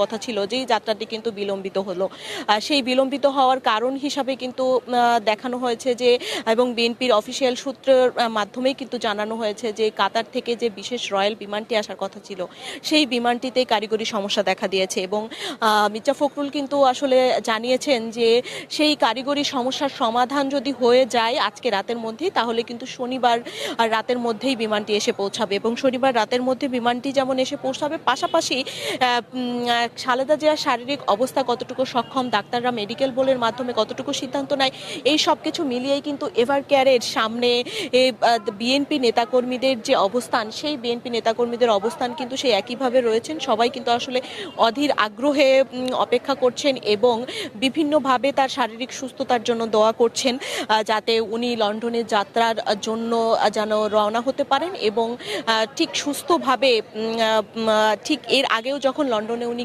কথা ছিল যেই যাত্রাটি কিন্তু বিলম্বিত হলো। সেই বিলম্বিত হওয়ার কারণ হিসাবে কিন্তু দেখানো হয়েছে যে, এবং বিএনপির অফিসিয়াল সূত্রের মাধ্যমেই কিন্তু জানানো হয়েছে যে কাতার থেকে যে বিশেষ রয়্যাল বিমানটি আসার কথা ছিল, সেই বিমানটিতে কারিগরি সমস্যা দেখা দিয়েছে এবং মির্জা ফখরুল কিন্তু আসলে জানিয়েছেন যে সেই কারিগরি সমস্যার সমাধান যদি হয়ে যায় আজকে রাতের মধ্যেই, তাহলে কিন্তু শনিবার রাতের মধ্যেই বিমানটি এসে পৌঁছাবে এবং শনিবার রাতের মধ্যে বিমানটি যেমন এসে পৌঁছাবে, পাশাপাশি খালেদা জিয়ার শারীরিক অবস্থা কতটুকু সক্ষম, ডাক্তাররা মেডিকেল বোর্ডের মাধ্যমে কতটুকু সিদ্ধান্ত নেয়, এই সব কিছু মিলিয়েই কিন্তু এভার কেয়ারের সামনে বিএনপি নেতাকর্মীদের যে অবস্থান, সেই বিএনপি নেতাকর্মীদের অবস্থান কিন্তু সেই একইভাবে রয়েছেন। সবাই কিন্তু আসলে অধীর আগ্রহে অপেক্ষা করছেন এবং বিভিন্নভাবে তার শারীরিক সুস্থতার জন্য দোয়া করছেন যাতে উনি লন্ডনের যাত্রার জন্য যেন রওনা হতে পারেন এবং ঠিক সুস্থভাবে ঠিক এর আগেও যখন লন্ডনে উনি